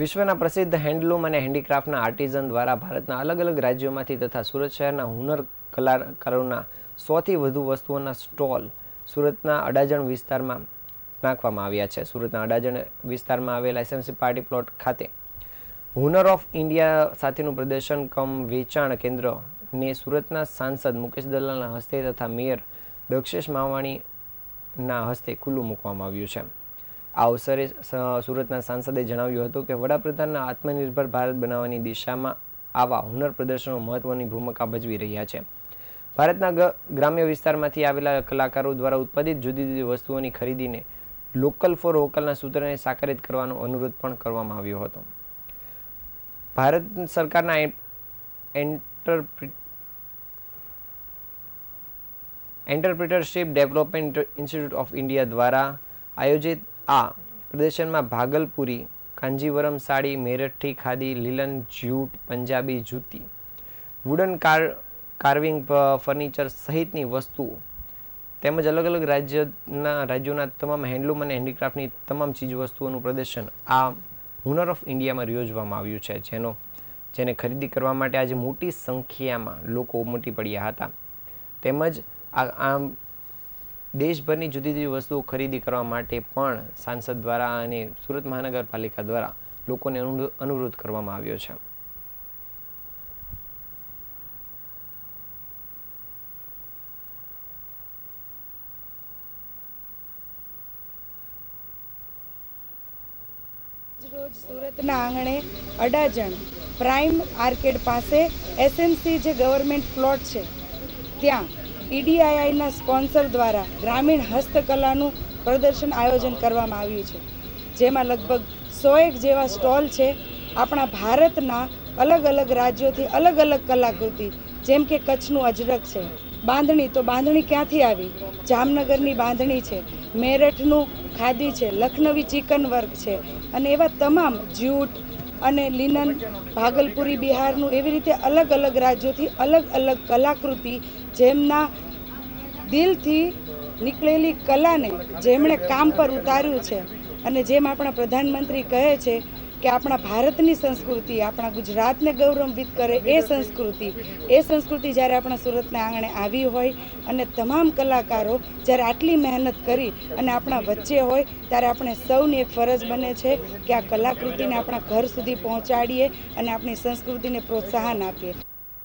વિશ્વના પ્રસિદ્ધ હેન્ડલૂમ અને હેન્ડીક્રાફ્ટના આર્ટિઝન દ્વારા ભારતના અલગ અલગ રાજ્યોમાંથી તથા સુરત શહેરના હુનર કલાકારોના સોથી વધુ વસ્તુઓના સ્ટોલ સુરતના અડાજણ વિસ્તારમાં નાખવામાં આવ્યા છે. સુરતના અડાજણ વિસ્તારમાં આવેલા એસએમસી પાર્ટી પ્લોટ ખાતે હુનર ઓફ ઇન્ડિયા સાથેનું પ્રદર્શન કમ વેચાણ કેન્દ્રને સુરતના સાંસદ મુકેશ દલાલના હસ્તે તથા મેયર દક્ષેશ માવાણીના હસ્તે ખુલ્લું મૂકવામાં આવ્યું છે. આ અવસરે સુરતના સાંસદે જણાવ્યું હતું કે વડાપ્રધાનના આત્મનિર્ભર ભારત બનાવવાની દિશામાં આવા હુનર પ્રદર્શનો મહત્વની ભૂમિકા ભજવી રહ્યા છે. ભારતના ગ્રામ્ય વિસ્તારમાંથી આવેલા કલાકારો દ્વારા ઉત્પાદિત જુદી જુદી વસ્તુઓની ખરીદીને લોકલ ફોર વોકલના સૂત્રને સાકારિત કરવાનો અનુરોધ પણ કરવામાં આવ્યો હતો. ભારત સરકારના એ- એન્ટરપ્રિ, entrepreneurship development institute of India દ્વારા આયોજિત આ પ્રદર્શનમાં Bhagalpuri Kanjeevaram sari, Meerathi khadi, linen jute Punjabi jutti wooden car carving furniture સહિતની વસ્તુઓ તેમજ અલગ અલગ રાજ્યના, રાજ્યોના તમામ હેન્ડલૂમ અને હેન્ડીક્રાફ્ટની તમામ ચીજ વસ્તુઓનું પ્રદર્શન આ હુનર ઓફ ઇન્ડિયામાં યોજવામાં આવ્યું છે, જેનો, જેને ખરીદી કરવા માટે આજે મોટી સંખ્યામાં લોકો ઉમટી પડ્યા હતા. તેમજ આ, આમ દેશભરની જુદી જુદી વસ્તુઓ ખરીદી કરવા માટે પણ સાંસદ દ્વારા અને સુરત મહાનગરપાલિકા દ્વારા લોકોને અનુરોધ કરવામાં આવ્યો છે. રોજ સુરતના આંગણે અડાજણ પ્રાઇમ આર્કેડ પાસે એસએમસી જે ગવર્મેન્ટ પ્લોટ છે, ત્યાં ઈડીઆઈઆઈના સ્પોન્સર દ્વારા ગ્રામીણ હસ્તકલાનું પ્રદર્શન આયોજન કરવામાં આવ્યું છે. જેમાં લગભગ સોએક જેવા સ્ટોલ છે આપણા ભારતના અલગ અલગ રાજ્યોથી અલગ અલગ કલાકૃતિ, જેમ કે કચ્છનું અજરક છે. બાંધણી તો બાંધણી ક્યાંથી આવી? જામનગરની બાંધણી છે, મેરઠનું ખાદી છે, લખનવી ચિકન વર્ક છે, અને એવા તમામ જ્યુટ અને લિનન, ભાગલપુરી, બિહારનું એવી રીતે અલગ અલગ રાજ્યોથી અલગ અલગ કલાકૃતિ જેમના દિલથી નીકળેલી કલાને જેમણે કામ પર ઉતાર્યું છે. અને જેમ આપણા પ્રધાનમંત્રી કહે છે કે આપણા ભારતની સંસ્કૃતિ, આપણા ગુજરાતને ગૌરવાન્વિત કરે એ સંસ્કૃતિ. એ સંસ્કૃતિ જ્યારે આપણા સુરતના આંગણે આવી હોય અને તમામ કલાકારો જ્યારે આટલી મહેનત કરી અને આપણા વચ્ચે હોય, ત્યારે આપણે સૌની એક ફરજ બને છે કે આ કલાકૃતિને આપણા ઘર સુધી પહોંચાડીએ અને આપણી સંસ્કૃતિને પ્રોત્સાહન આપીએ.